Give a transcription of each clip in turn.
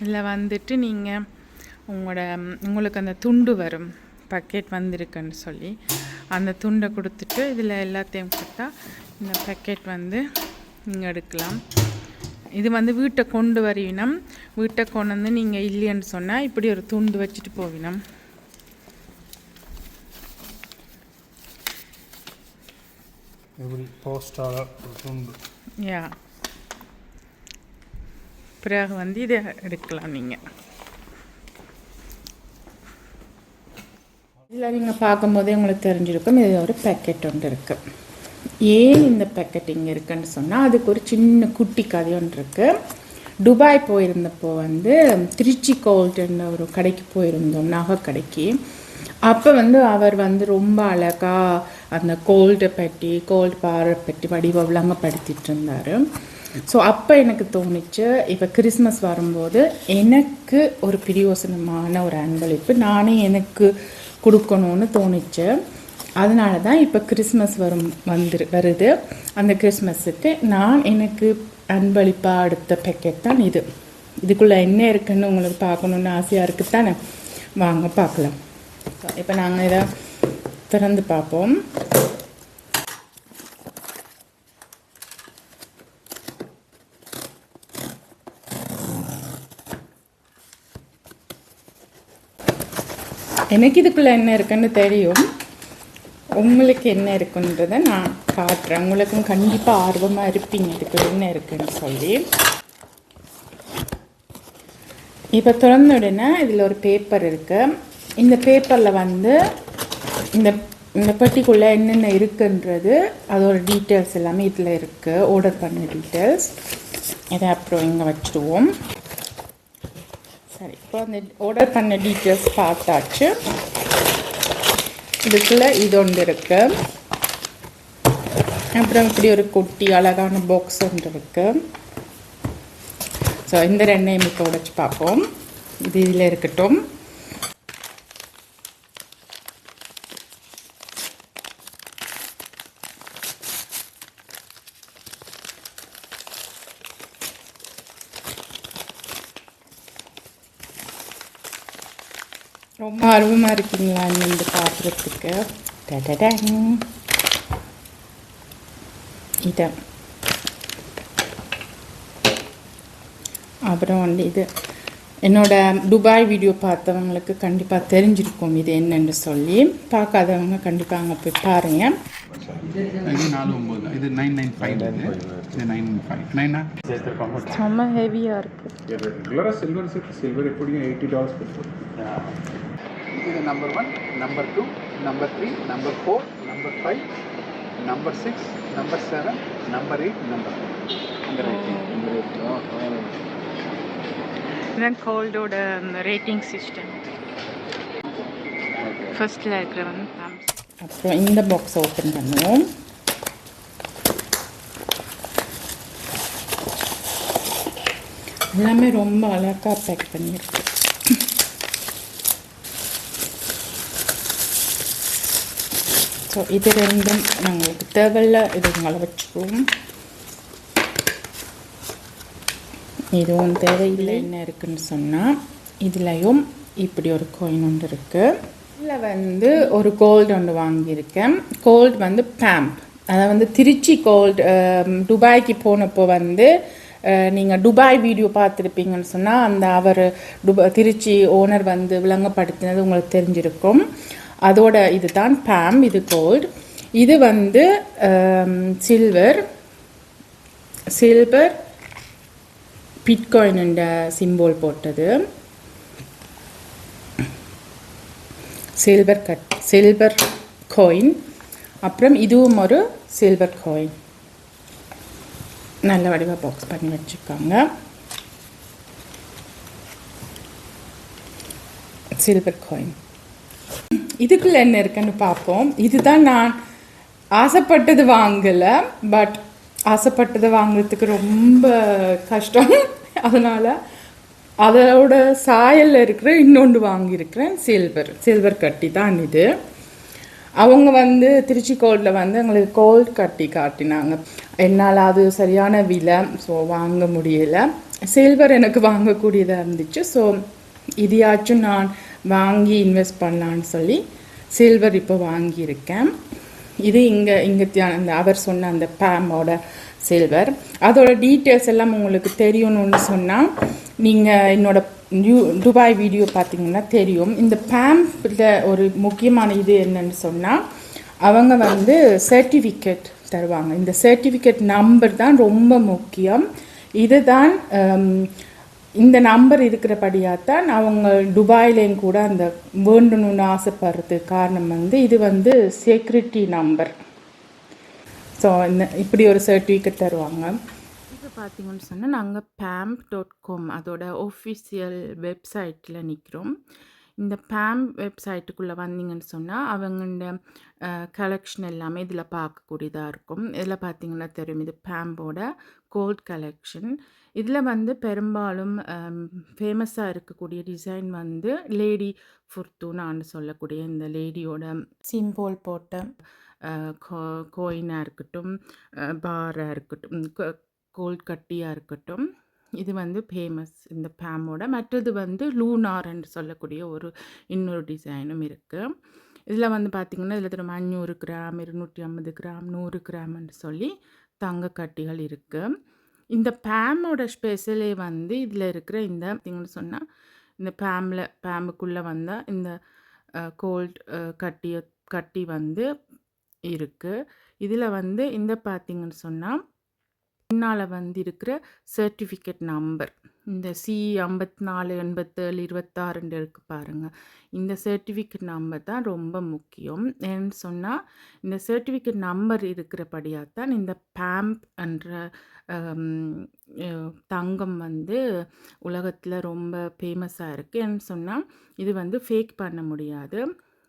இதில் வந்துட்டு நீங்கள் உங்களோட உங்களுக்கு அந்த துண்டு வரும். பக்கெட் வந்திருக்குன்னு சொல்லி. அந்த துண்டை கொடுத்துட்டு இதில் எல்லாத்தையும் கொடுத்தா இந்த பக்கெட் வந்து நீங்கள் எடுக்கலாம். இது வந்து வீட்டை கொண்டு வருவினம் வீட்டை கொண்டு வந்து நீங்கள் இல்லைன்னு சொன்னால் இப்படி ஒரு துண்டு வச்சுட்டு போவினம் துண்டு. யா பிறகு வந்து இதை எடுக்கலாம் நீங்கள் இதில் நீங்கள் பார்க்கும்போதே உங்களுக்கு தெரிஞ்சிருக்கும் இது ஒரு பேக்கெட் ஒன்று இருக்குது ஏன் இந்த பேக்கெட் இங்கே இருக்குன்னு சொன்னால் அதுக்கு ஒரு சின்ன குட்டி கதை ஒன்று இருக்குது துபாய் போயிருந்தப்போ வந்து திருச்சி கோல்டுன்னு ஒரு கடைக்கு போயிருந்தோம் நகை கடைக்கு அப்போ வந்து அவர் வந்து ரொம்ப அழகாக அந்த கோல்டை பற்றி கோல்டு பாறை பற்றி வடிவ விளங்கப்படுத்திட்டு இருந்தார். ஸோ அப்போ எனக்கு தோணுச்சு இப்போ கிறிஸ்மஸ் வரும்போது எனக்கு ஒரு பிரியோசனமான ஒரு அன்பளிப்பு நானே எனக்கு கொடுக்கணும்னு தோணுச்சு. அதனால தான் இப்போ கிறிஸ்மஸ் வரும் வந்துரு வருது. அந்த கிறிஸ்மஸுக்கு நான் எனக்கு அன்பளிப்பாக அடுத்த பேக்கெட் தான் இது. இதுக்குள்ளே என்ன இருக்குன்னு உங்களுக்கு பார்க்கணுன்னு ஆசையாக இருக்குது தானே வாங்க பார்க்கலாம். இப்போ நாங்கள் இதை திறந்து பார்ப்போம். எனக்கு இதுக்குள்ளே என்ன இருக்குன்னு தெரியும். உங்களுக்கு என்ன இருக்குன்றதை நான் காட்டுறேன். உங்களுக்கும் கண்டிப்பாக ஆர்வமாக இருப்பீங்க. இதுக்கு என்ன இருக்குன்னு சொல்லி. இப்போ திறந்த உடனே இதில் ஒரு பேப்பர் இருக்குது இந்த பேப்பரில் வந்து இந்த இந்த பெட்டிக்குள்ளே என்னென்ன இருக்குன்றது அதோட டீட்டெயில்ஸ் எல்லாமே இதில் இருக்குது ஆர்டர் பண்ண டீட்டெயில்ஸ் இதை அப்புறம் இங்கே வச்சுடுவோம் சரி இப்போ அந்த ஆர்டர் பண்ண டீட்டெயில்ஸ் பார்த்தாச்சு. இதுக்குள்ள இது ஒன்று இருக்கு. அப்புறம் இப்படி ஒரு குட்டி அழகான பாக்ஸ் ஒன்று இருக்கு. ஸோ இந்த ரெண்டையும் இப்போ உடைச்சு பார்ப்போம். இது இதில் இருக்கட்டும் ரொம்ப ஆர்வமாக இருக்கீங்களா இந்த பார்க்குறதுக்கு டடடங். இது. அப்புறம் வந்து இது. என்னோட துபாய் வீடியோ பார்த்தவங்களுக்கு கண்டிப்பாக தெரிஞ்சிருக்கும் இது என்னன்னு சொல்லி. பார்க்காதவங்க கண்டிப்பாக அங்கே போய் பாருங்கள் இது நாலு ஒம்பது. தான் இது. Nine nine five. இது நைன் ஃபைவ். நைனா? செம்ம ஹெவியாக இருக்குது சில்வர் செட் சில்வர் எப்படியும் எயிட்டி டாலர்ஸ் இது number one number two number three number four number five number six number seven number eight number அந்த ரேட்டிங் இதுதான் கோல்டோட அந்த ரேட்டிங் சிஸ்டம் ஃபர்ஸ்டில் இருக்கிறவங்க அப்புறம் இந்த பாக்ஸை ஓப்பன் பண்ணுவோம். எல்லாமே ரொம்ப அழகாக பேக் பண்ணியிருக்கு. ஸோ இது ரெண்டும் நாங்களுக்கு தேவையில்ல இது உங்களை வச்சுக்குவோம் இதுவும் தேவையில்லை என்ன இருக்குன்னு சொன்னால் இதுலேயும் இப்படி ஒரு கோயின் ஒன்று இருக்குது இதில் வந்து ஒரு கோல்டு ஒன்று வாங்கியிருக்கேன் கோல்டு வந்து பேம்ப் அதை வந்து திருச்சி கோல்டு துபாய்க்கு போனப்போ வந்து நீங்கள் துபாய் வீடியோ பார்த்துருப்பீங்கன்னு சொன்னால் அந்த அவர் துபா திருச்சி ஓனர் வந்து விளங்கப்படுத்தினது உங்களுக்கு தெரிஞ்சிருக்கும் அதோட இது தான் பேம் இது கோல்டு இது வந்து சில்வர் சில்வர் பிட்காயின் சிம்போல் போட்டது. சில்வர் கட் சில்வர் காயின் அப்புறம் இதுவும் ஒரு சில்வர் காயின் நல்ல வடிவாக பாக்ஸ் பண்ணி வச்சுருக்காங்க சில்வர் காயின் இதுக்குள்ள என்ன இருக்குன்னு பார்ப்போம். இதுதான் நான் ஆசைப்பட்டது வாங்கலை பட் ஆசைப்பட்டது வாங்குறதுக்கு ரொம்ப கஷ்டம். அதனால் அதோட சாயலில் இருக்கிற இன்னொன்று வாங்கியிருக்கிறேன் சில்வர் சில்வர் கட்டி தான் இது. அவங்க வந்து திருச்சி கோல்டில் வந்து எங்களுக்கு கோல்ட் கட்டி காட்டினாங்க. என்னால் அது சரியான விலை ஸோ வாங்க முடியல. சில்வர் எனக்கு வாங்கக்கூடியதாக இருந்துச்சு ஸோ இதையாச்சும் நான் வாங்கி இன்வெஸ்ட் பண்ணலான்னு சொல்லி சில்வர் இப்போ வாங்கியிருக்கேன். இது இங்கே இங்கே அந்த அவர் சொன்ன அந்த பேமோட சில்வர் அதோட டீட்டெயில்ஸ் எல்லாம் உங்களுக்கு தெரியணும்னு சொன்னால் நீங்கள் என்னோடய நியூ துபாய் வீடியோ பார்த்தீங்கன்னா தெரியும். இந்த பேம்பில் ஒரு முக்கியமான இது என்னன்னு சொன்னால் அவங்க வந்து சர்டிஃபிகேட் தருவாங்க. இந்த சர்டிஃபிகேட் நம்பர் தான் ரொம்ப முக்கியம். இதுதான் இந்த நம்பர் இருக்கிறபடியாக தான் அவங்க துபாயிலையும் கூட அந்த வேண்டணும்னு ஆசைப்படுறது காரணம் வந்து இது வந்து செக்யூரிட்டி நம்பர் ஸோ இந்த இப்படி ஒரு சர்டிஃபிகேட் தருவாங்க. இது பார்த்தீங்கன்னு சொன்னால் நாங்கள் பேம்ப் டாட் காம் அதோட ஒஃபிஷியல் வெப்சைட்டில் நிற்கிறோம் இந்த பேம் வெப்சைட்டுக்குள்ளே வந்தீங்கன்னு சொன்னால் அவங்களோட கலெக்ஷன் எல்லாமே இதில் பார்க்கக்கூடியதாக இருக்கும். இதில் பார்த்தீங்கன்னா தெரியும் இது பேம்போட கோல்ட் கலெக்ஷன் இதில் வந்து பெரும்பாலும் ஃபேமஸாக இருக்கக்கூடிய டிசைன் வந்து லேடி ஃபுர்தூனான்னு சொல்லக்கூடிய இந்த லேடியோட சிம்போல் போட்ட கோயினாக இருக்கட்டும் பாராக இருக்கட்டும் கோல்ட் கட்டியாக இருக்கட்டும். இது வந்து ஃபேமஸ் இந்த பேமோட மற்றது வந்து லூனார்ன்னு சொல்லக்கூடிய ஒரு இன்னொரு டிசைனும் இருக்குது இதில் வந்து பார்த்திங்கன்னா இதில் திரும்ப அஞ்சூறு கிராம் இருநூற்றி ஐம்பது கிராம் நூறு கிராம்னு சொல்லி தங்க கட்டிகள் இருக்குது இந்த பேமோட ஸ்பெஷலே வந்து இதில் இருக்கிற இந்த பார்த்திங்கன்னு சொன்னால் இந்த பேமில் பேமுக்குள்ளே வந்தால் இந்த கோல்ட் கட்டிய கட்டி வந்து இருக்குது இதில் வந்து இந்த பார்த்திங்கன்னு சொன்னால் பின்னால் வந்து இருக்கிற சர்டிஃபிகேட் நம்பர் இந்த சி ஐம்பத்தி நாலு எண்பத்தேழு இருபத்தாறுன்னு இருக்குது பாருங்கள் இந்த சர்டிஃபிகேட் நம்பர் தான் ரொம்ப முக்கியம். ஏன்னு சொன்னால் இந்த சர்டிஃபிகேட் நம்பர் இருக்கிறபடியாக தான் இந்த பேம்ப் என்ற தங்கம் வந்து உலகத்தில் ரொம்ப ஃபேமஸாக இருக்குது ஏன்னு சொன்னால் இது வந்து ஃபேக் பண்ண முடியாது.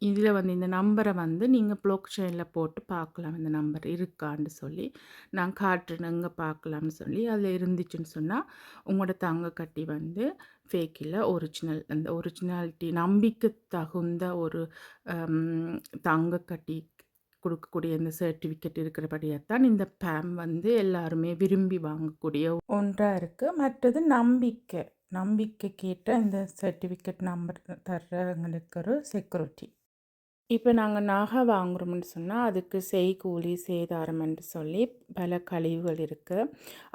இதில் வந்து இந்த நம்பரை வந்து நீங்கள் ப்ளோக் செயினில் போட்டு பார்க்கலாம் இந்த நம்பர் இருக்கான்னு சொல்லி நான் காட்டுறேன் எங்கே பார்க்கலாம்னு சொல்லி அதில் இருந்துச்சுன்னு சொன்னால் உங்களோட தங்க கட்டி வந்து ஃபேக் இல்லை ஒரிஜினல் அந்த ஒரிஜினாலிட்டி நம்பிக்கை தகுந்த ஒரு தங்க கட்டி கொடுக்கக்கூடிய இந்த சர்டிஃபிகேட் இருக்கிறபடியாக தான் இந்த பேம் வந்து எல்லாருமே விரும்பி வாங்கக்கூடிய ஒன்றாக இருக்குது மற்றது நம்பிக்கை. நம்பிக்கை கேட்ட இந்த சர்டிஃபிகேட் நம்பர் தர்றவங்களுக்கு ஒரு செக்யூரிட்டி இப்போ நாங்கள் நகை வாங்குறோம்னு சொன்னால் அதுக்கு செய்கூலி சேதாரம்னு சொல்லி பல கழிவுகள் இருக்குது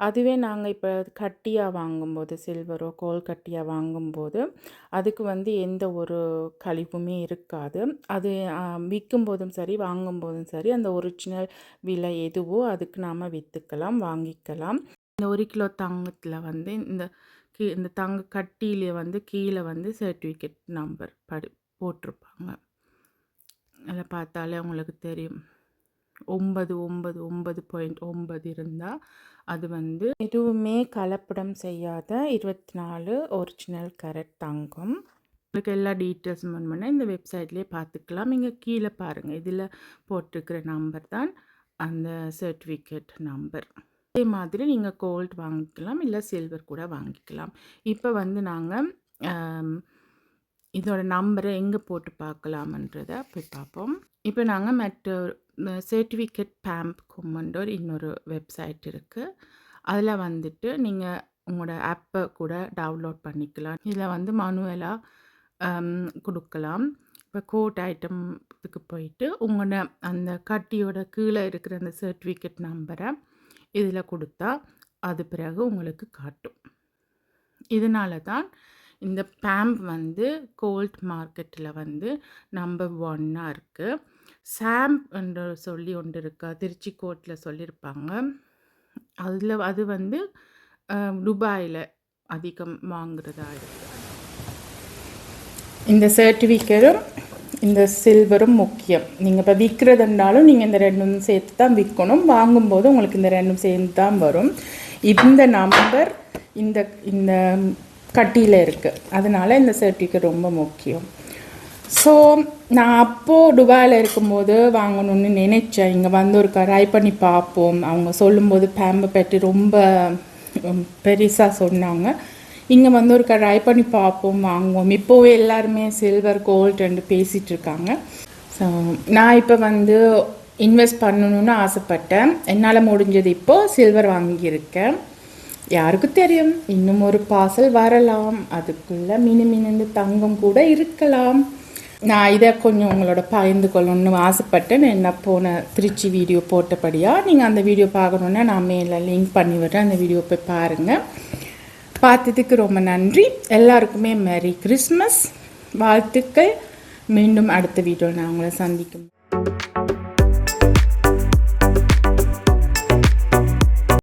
அதுவே நாங்கள் இப்போ கட்டியாக வாங்கும்போது சில்வரோ கோல் கட்டியாக வாங்கும்போது அதுக்கு வந்து எந்த ஒரு கழிவுமே இருக்காது. அது விற்கும் போதும் சரி வாங்கும்போதும் சரி அந்த ஒரிஜினல் விலை எதுவோ அதுக்கு நாம் விற்றுக்கலாம் வாங்கிக்கலாம். இந்த ஒரு கிலோ தங்கத்தில் வந்து இந்த கீ இந்த தங்க கட்டியிலே வந்து கீழே வந்து சர்டிஃபிகேட் நம்பர் படி போட்டிருப்பாங்க. அதில் பார்த்தாலே உங்களுக்கு தெரியும். ஒன்பது ஒன்பது ஒன்பது பாயிண்ட் ஒன்பது இருந்தால் அது வந்து எதுவுமே கலப்படம் செய்யாத இருபத்தி நாலு ஒரிஜினல் கரெக்ட் தங்கம். உங்களுக்கு எல்லா டீட்டெயில்ஸும் பண்ணால் இந்த வெப்சைட்லேயே பார்த்துக்கலாம். இங்கே கீழே பாருங்கள் இதில் போட்டிருக்கிற நம்பர் தான் அந்த சர்டிஃபிகேட் நம்பர் அதே மாதிரி நீங்கள் கோல்ட் வாங்கிக்கலாம் இல்லை சில்வர் கூட வாங்கிக்கலாம். இப்போ வந்து நாங்கள் இதோட நம்பரை எங்கே போட்டு பார்க்கலாமன்றதை போய் பார்ப்போம். இப்போ நாங்கள் மற்ற சர்டிஃபிகேட் பேம்ப் கொம்மன்ற ஒரு இன்னொரு வெப்சைட் இருக்குது அதில் வந்துட்டு நீங்கள் உங்களோட ஆப்பை கூட டவுன்லோட் பண்ணிக்கலாம். இதில் வந்து மனுவலாக கொடுக்கலாம். இப்போ கோட் ஐட்டத்துக்கு போயிட்டு உங்களோட அந்த கட்டியோட கீழே இருக்கிற அந்த சர்டிஃபிகேட் நம்பரை இதில் கொடுத்தா அது பிறகு உங்களுக்கு காட்டும். இதனால தான் இந்த பேம்ப் வந்து கோல்ட் மார்க்கெட்டில் வந்து நம்பர் ஒன்னாக இருக்குது சாம்ப் என்று சொல்லி ஒன்று இருக்கா. திருச்சி கோட்டில் சொல்லியிருப்பாங்க அதில் அது வந்து துபாயில் அதிகம் வாங்குறதா இருக்குது இந்த சர்டிஃபிகேட்டும் இந்த சில்வரும் முக்கியம். நீங்கள் இப்போ விற்கிறதுனாலும் நீங்கள் இந்த ரெண்டும் சேர்த்து தான் விற்கணும் வாங்கும்போது உங்களுக்கு இந்த ரெண்டும் சேர்ந்து தான் வரும். இந்த நம்பர் இந்த இந்த கட்டியில் இருக்குது அதனால் இந்த சர்டிஃபிகேட் ரொம்ப முக்கியம். ஸோ நான் அப்போது துபாயில் இருக்கும்போது வாங்கணும்னு நினைச்சேன். இங்கே வந்து ஒரு ட்ரை பண்ணி பார்ப்போம். அவங்க சொல்லும்போது பேம்பை பற்றி ரொம்ப பெருசாக சொன்னாங்க. இங்கே வந்து ஒரு ட்ரை பண்ணி பார்ப்போம் வாங்குவோம். இப்போவே எல்லாருமே சில்வர் கோல்டுன்னு பேசிகிட்டு இருக்காங்க. ஸோ நான் இப்போ வந்து இன்வெஸ்ட் பண்ணணும்னு ஆசைப்பட்டேன். என்னால் முடிஞ்சது இப்போது சில்வர் வாங்கியிருக்கேன். யாருக்கு தெரியும்? இன்னும் ஒரு பார்சல் வரலாம். அதுக்குள்ள மினு மினுந்து தங்கம் கூட இருக்கலாம். நான் இதை கொஞ்சம் உங்களோட பகிர்ந்து கொள்ளணும்னு ஆசைப்பட்டேன். என்ன போன திருச்சி வீடியோ போட்டபடியாக நீங்கள் அந்த வீடியோ பார்க்கணுன்னா நான் மேலே லிங்க் பண்ணி விடுறேன். அந்த வீடியோ போய் பாருங்கள் பார்த்ததுக்கு ரொம்ப நன்றி. எல்லாருக்குமே மேரி கிறிஸ்மஸ் வாழ்த்துக்கள். மீண்டும் அடுத்த வீடியோ நான் உங்களை சந்திக்கும்.